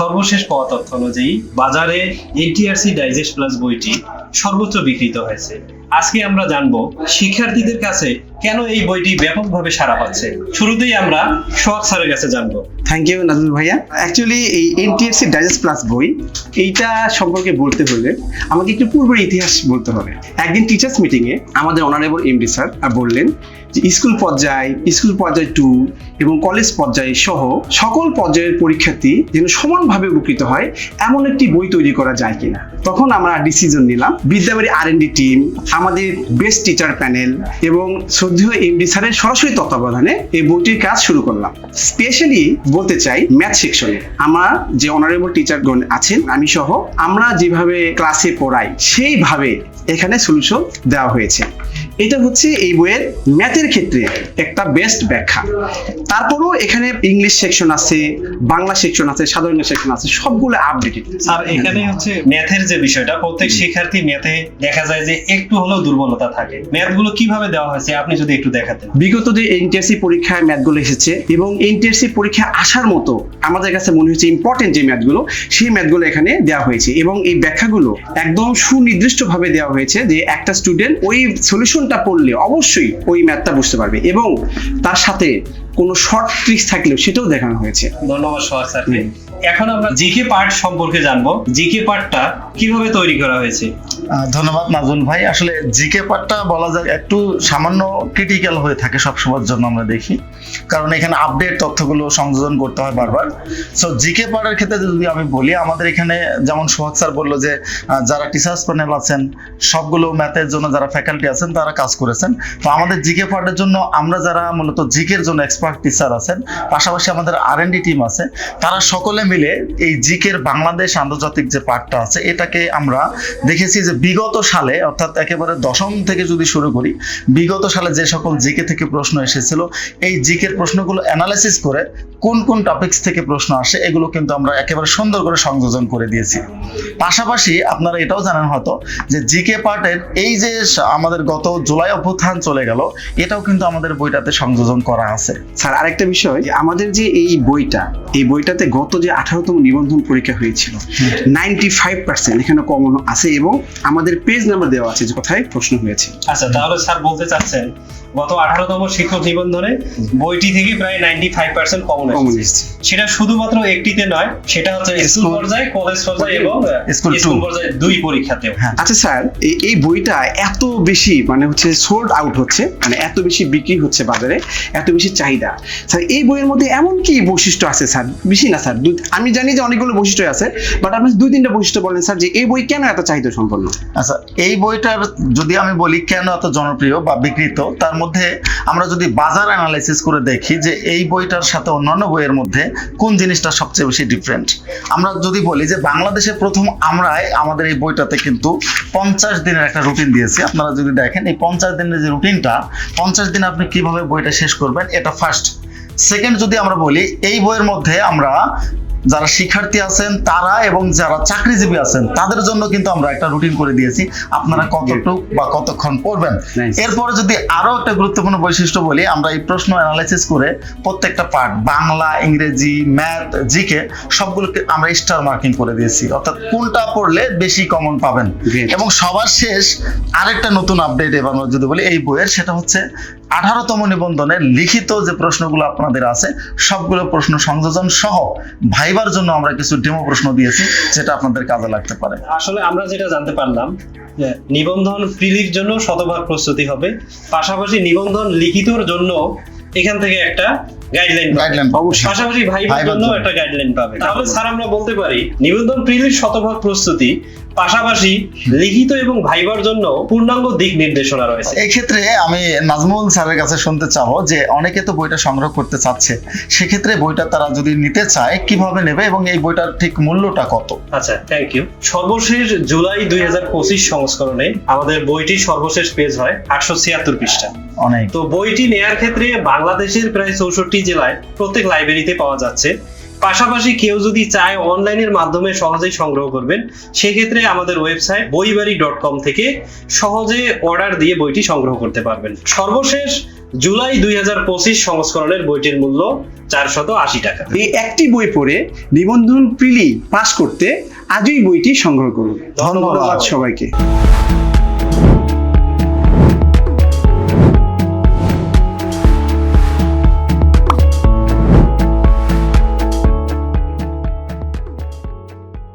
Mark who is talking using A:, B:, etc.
A: সর্বশেষ পাওয়া তথ্য অনুযায়ী বাজারে এনটিআরসি ডাইজেস্ট প্লাস বইটি সর্বোচ্চ বিক্রিত হয়েছে। আজকে আমরা জানব শিক্ষার্থীদের কাছে কেন এই বইটি ব্যাপকভাবে সাড়া পাচ্ছে। শুরুতেই আমরা সোহাগ স্যারের কাছে জানব।
B: থ্যাংক ইউ নাজমুল ভাইয়া। অ্যাকচুয়ালি এই এনটিএসসি ডাইজেস্ট প্লাস বই, এইটা সম্পর্কে বলতে হলে আমাকে একটু পূর্বের ইতিহাস বলতে হবে। একদিন টিচার্স মিটিংয়ে আমাদের অনারেবল এমডি স্যার বললেন যে স্কুল পর্যায় স্কুল পর্যায় টু এবং কলেজ পর্যায়ে সহ সকল পর্যায়ের পরীক্ষার্থী যেন সমানভাবে উপকৃত হয়, এমন একটি বই তৈরি করা যায় কিনা। তখন আমরা ডিসিশন নিলাম, বিদ্যাবাড়ি আর টিম আমাদের বেস্ট টিচার প্যানেল এবং শ্রদ্ধেয় এমডি স্যারের সরাসরি তত্ত্বাবধানে এই বইটির কাজ শুরু করলাম। স্পেশালি বলতে চাই ম্যাথ সেকশনে আমার যে অনারেবল টিচারগণ আছেন আমি সহ আমরা যেভাবে ক্লাসে পড়াই সেইভাবে এখানে সলিউশন দেওয়া হয়েছে। এটা হচ্ছে এই বইয়ের ম্যাথের ক্ষেত্রে একটা বেস্ট ব্যাখ্যা। তারপরেও এখানে ইংলিশ সেকশন আছে বাংলা সেকশন আছে সাধারণ সেকশন আছে সবগুলো আপডেটেড
A: স্যার এখানে হচ্ছে ম্যাথের যে বিষয়টা প্রত্যেক শিক্ষার্থী ম্যাথে দেখা যায় যে একটু হলেও দুর্বলতা থাকে। ম্যাথগুলো কীভাবে দেওয়া হয়েছে আপনি যদি একটু দেখাতেন।
B: বিগত যে এনটিএসসি পরীক্ষায় ম্যাথগুলো এসেছে এবং এনটিএসসি পরীক্ষা আসার মতো আমাদের কাছে মনে হয়েছে ইম্পর্টেন্ট যে ম্যাথগুলো, সেই ম্যাথগুলো এখানে দেওয়া হয়েছে এবং এই ব্যাখ্যাগুলো একদম সুনির্দিষ্টভাবে দেওয়া হয়েছে যে একটা স্টুডেন্ট ওই সলিউশনটা পড়লে অবশ্যই ওই ম্যাথটা বুঝতে পারবে এবং তার সাথে কোনো শর্ট ট্রিক্স থাকলেও সেটাও দেখানো হয়েছে।
A: ধন্যবাদ সোহাগ স্যারকে এখন আমরা জিকে পার্ট সম্পর্কে জানব। জিকে পার্টটা কীভাবে তৈরি করা হয়েছে?
C: ধন্যবাদ নাজুন ভাই। আসলে জিকে পার্টটা বলা যায় একটু সামান্য ক্রিটিক্যাল হয়ে থাকে সবসময়ের জন্য আমরা দেখি। কারণ এখানে আপডেট তথ্যগুলো সংযোজন করতে হয় বারবার। সো জিকে পার্টের ক্ষেত্রে যদি আমি বলি আমাদের এখানে যেমন সোহাগ স্যার বলল যে যারা টিচার্স প্যানেল আছেন সবগুলো ম্যাথের জন্য যারা ফ্যাকাল্টি আছেন তারা কাজ করেছেন। তো আমাদের জিকে পার্টের জন্য আমরা যারা মূলত জিকের জন্য এক্সপার্ট টিচার আছেন, পাশাপাশি আমাদের আর টিম আছে, তারা সকলে মিলে এই জিকের বাংলাদেশ আন্তর্জাতিক যে পার্টটা আছে, এটাকে আমরা দেখেছি যে বিগত সালে, অর্থাৎ একেবারে দশম থেকে যদি শুরু করি, বিগত সালে যে সকল জিকে থেকে প্রশ্ন এসেছিল, এই জিকের প্রশ্নগুলো অ্যানালাইসিস করে কোন কোন টপিকস থেকে প্রশ্ন আসে, এগুলো কিন্তু আমরা একেবারে সুন্দর করে সংযোজন করে দিয়েছি। পাশাপাশি আপনারা এটাও জানেন হয়তো, যে জিকে পার্টের এই যে আমাদের গত জুলাই অভ্যুত্থান চলে গেল, এটাও কিন্তু আমাদের বইটাতে সংযোজন করা আছে।
B: স্যার আরেকটা বিষয় যে আমাদের যে এই বইটা এই বইটাতে গত যে আঠারোতম নিবন্ধন পরীক্ষা হয়েছিল নাইনটি ফাইভ পার্সেন্ট এখানে কমন আছে এবং আমাদের পেজ নাম্বার দেওয়া আছে যে কোথায় প্রশ্ন হয়েছে।
A: আচ্ছা তাহলে স্যার বলতে চাচ্ছেন গত আঠারোতম শিক্ষক নিবন্ধনে বইটি থেকে প্রায় নাইনটি ফাইভ পার্সেন্ট কমন এসেছে। সেটা শুধুমাত্র একটিতে নয় সেটা হচ্ছে স্কুল পর্যায়ে কলেজ পর্যায়ে এবং
C: স্কুল
A: পর্যায়ে দুই পরীক্ষাতেও।
C: হ্যাঁ
B: আচ্ছা স্যার এই এই বইটা এত বেশি মানে হচ্ছে সোল্ড আউট হচ্ছে মানে এত বেশি বিক্রি হচ্ছে বাজারে এত বেশি চাহিদা। স্যার এই বইয়ের মধ্যে এমন কি বৈশিষ্ট্য আছে স্যার? বেশি না স্যার আমি জানি যে অনেকগুলো বৈশিষ্ট্য আছে বাট আপনি দুই তিনটা বৈশিষ্ট্য বলেন স্যার যে এই বই কেন এত চাহিদা সম্পন্ন
C: আচ্ছা এই বইটার যদি আমি বলি কেন এত জনপ্রিয় বা বিকৃত তার মধ্যে আমরা যদি বাজার অ্যানালাইসিস করে দেখি যে এই বইটার সাথে অন্যান্য বইয়ের মধ্যে কোন জিনিসটা সবচেয়ে বেশি ডিফারেন্ট আমরা যদি বলি যে বাংলাদেশে প্রথম আমরাই আমাদের এই বইটাতে কিন্তু পঞ্চাশ দিনের একটা রুটিন দিয়েছি। আপনারা যদি দেখেন, এই পঞ্চাশ দিনের যে রুটিনটা পঞ্চাশ দিন আপনি কীভাবে বইটা শেষ করবেন, এটা ফার্স্ট সেকেন্ড যদি আমরা বলি, এই বইয়ের মধ্যে আমরা যারা শিক্ষার্থী আছেন তারা এবং যারা চাকরিজীবী আছেন তাদের জন্য কিন্তু আমরা একটা রুটিন করে দিয়েছি। আপনারা কতটুক বা কতক্ষণ পড়বেন? এরপরে যদি আরও একটা গুরুত্বপূর্ণ বৈশিষ্ট্য বলি আমরা এই প্রশ্ন অ্যানালাইসিস করে প্রত্যেকটা পার্ট বাংলা ইংরেজি ম্যাথ জিকে সবগুলোকে আমরা স্টার মার্কিং করে দিয়েছি। অর্থাৎ কোনটা পড়লে বেশি কমন পাবেন? এবং সবার শেষ আরেকটা নতুন আপডেট এবার যদি বলি এই বইয়ের সেটা হচ্ছে আঠারোতম নিবন্ধনের লিখিত যে প্রশ্নগুলো আপনাদের আছে সবগুলো প্রশ্ন সংযোজন সহ ভাইবার জন্য আমরা কিছু ডেমো প্রশ্ন দিয়েছি যেটা আপনাদের কাজে লাগতে পারে
A: আসলে আমরা যেটা জানতে পারলাম নিবন্ধন প্রিলির জন্য শতভাগ প্রস্তুতি হবে পাশাপাশি নিবন্ধন লিখিতর জন্য এখান থেকে একটা গাইডলাইন
C: গাইডলাইন
B: অবশ্যই।
A: পাশাপাশি ভাইবার
C: জন্য।
A: একটা গাইডলাইন পাবে তাহলে স্যার আমরা বলতে পারি নিবন্ধন প্রিলির শতভাগ প্রস্তুতি পাশাপাশি লিখিত এবং ভাইবার জন্য পূর্ণাঙ্গ দিক নির্দেশনা রয়েছে।
C: এই ক্ষেত্রে আমি নাজমুল স্যারের কাছে শুনতে চাবো যে অনেকে তো বইটা সংগ্রহ করতে চাচ্ছে। সেক্ষেত্রে বইটা তারা যদি নিতে চায় কীভাবে নেবে এবং এই বইটার ঠিক মূল্যটা কত?
A: আচ্ছা থ্যাংক ইউ সর্বশেষ জুলাই দুই হাজার পঁচিশ সংস্করণে আমাদের বইটি সর্বশেষ পেজ হয় আটশো ছিয়াত্তর পৃষ্ঠা।
C: অনেক।
A: তো বইটি নেয়ার ক্ষেত্রে বাংলাদেশের প্রায় চৌষট্টি জেলায় প্রত্যেক লাইব্রেরিতে পাওয়া যাচ্ছে। পাশাপাশি কেউ যদি চায় অনলাইনের মাধ্যমে সহজেই সংগ্রহ করবেন সেক্ষেত্রে আমাদের ওয়েবসাইট বইবাড়ি ডট কম থেকে সহজে অর্ডার দিয়ে বইটি সংগ্রহ করতে পারবেন। সর্বশেষ জুলাই দুই হাজার পঁচিশ সংস্করণের বইটির মূল্য চারশত আশি টাকা।
B: এই একটি বই পড়ে নিবন্ধন প্রিলি পাস করতে আজই বইটি সংগ্রহ করুন।
C: ধন্যবাদ।
B: ধন্যবাদ সবাইকে।